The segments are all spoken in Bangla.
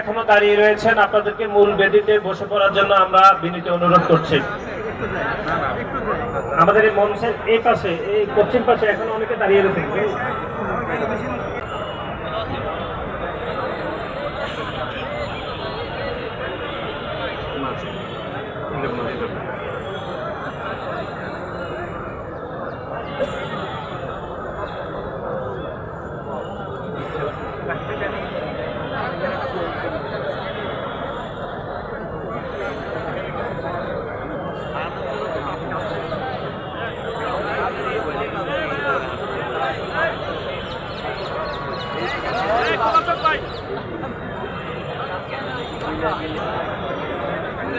এখনও দাঁড়িয়ে রয়েছেন। আপনাদেরকে মূল বেদিতে বসে পড়ার জন্য আমরা বিনীত অনুরোধ করছি। আমাদের এই মঞ্চের এই পাশে, এই পশ্চিম পাশে এখন অনেকে দাঁড়িয়ে রয়েছে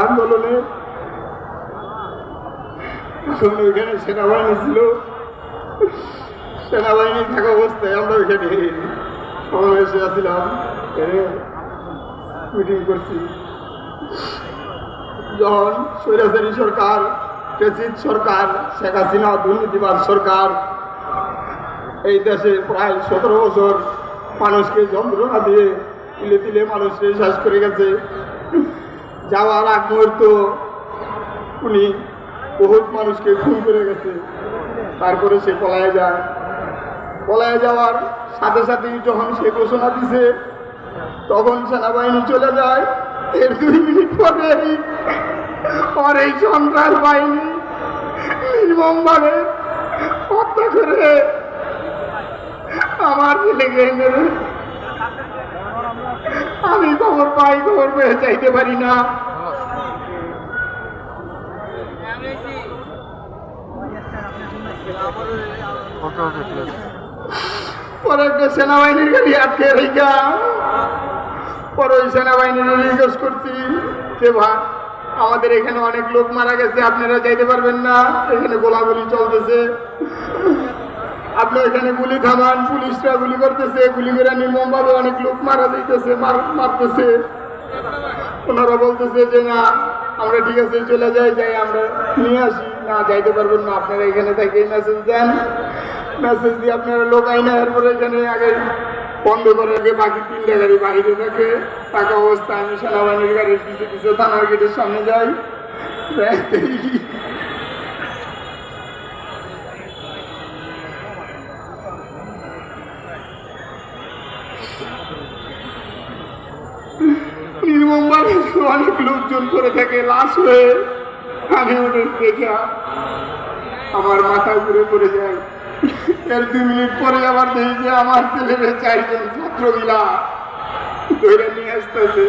আন্দোলনে ওইখানে সেনাবাহিনী ছিল সেনাবাহিনী থাকা অবস্থায় আমরা ওইখানে সমাবেশে আসছিলাম মিটিং করছি যখন স্বৈরাচারী সরকার সরকার, শেখ হাসিনা দুর্নীতিবাদ সরকার এই দেশে প্রায় সতেরো বছর মানুষকে যন্ত্রণা দিয়ে তিলে তিলে মানুষকে শেষ করে গেছে। যাওয়ার আগ মুহূর্ত উনি বহুত মানুষকে খুন করে গেছে। তারপরে সে পলায় যায়। পলায় যাওয়ার সাথে সাথেই যখন সে ঘোষণা দিছে, তখন সেনাবাহিনী চলে যায়। এর দুই মিনিট পরে আর এই সন্ত্রাস বাহিনী নির্মমভাবে হত্যা করে আমার ছেলেকে আমি খবর পাই, খবর পেয়ে চাইতে পারি না। একটা সেনাবাহিনীর পরে ওই সেনাবাহিনীর করছি ভাই, আমাদের এখানে অনেক লোক মারা গেছে, আপনারা যাইতে পারবেন না। এখানে গোলাগুলি চলতেছে। আপনি এখানে গুলি থামান পুলিশরা গুলি করতেছে, গুলি করে নির্মমভাবে অনেক লোক মারা যাইতেছে, মার- মারতেছে। ওনারা বলতেছে যে, না, আমরা ঠিক আছে, চলে যাই যাই, আমরা নিয়ে আসি। না, যাইতে পারবেন না, আপনারা এখানে থেকে মেসেজ দেন। মেসেজ দিয়ে আপনারা লোক আইনা, এরপরে এখানে আগে বন্ধ করে রেখে বাকি তিনটা গাড়ি বাইরে থাকে থাকা অবস্থা আমি সেনাবাহিনীর গাড়ির পিছু পিছু থানার গেটের সামনে যাই। অনেক লোকজন করে থাকে, লাশ হয়ে আমি ওদের দেখা আমার মাথা ঘুরে পড়ে যায়। এর দুই মিনিট পরে আবার দেখি যে আমার ছেলেদের চারজন ছাত্র মিলা ধরে নিয়ে আসতেছে।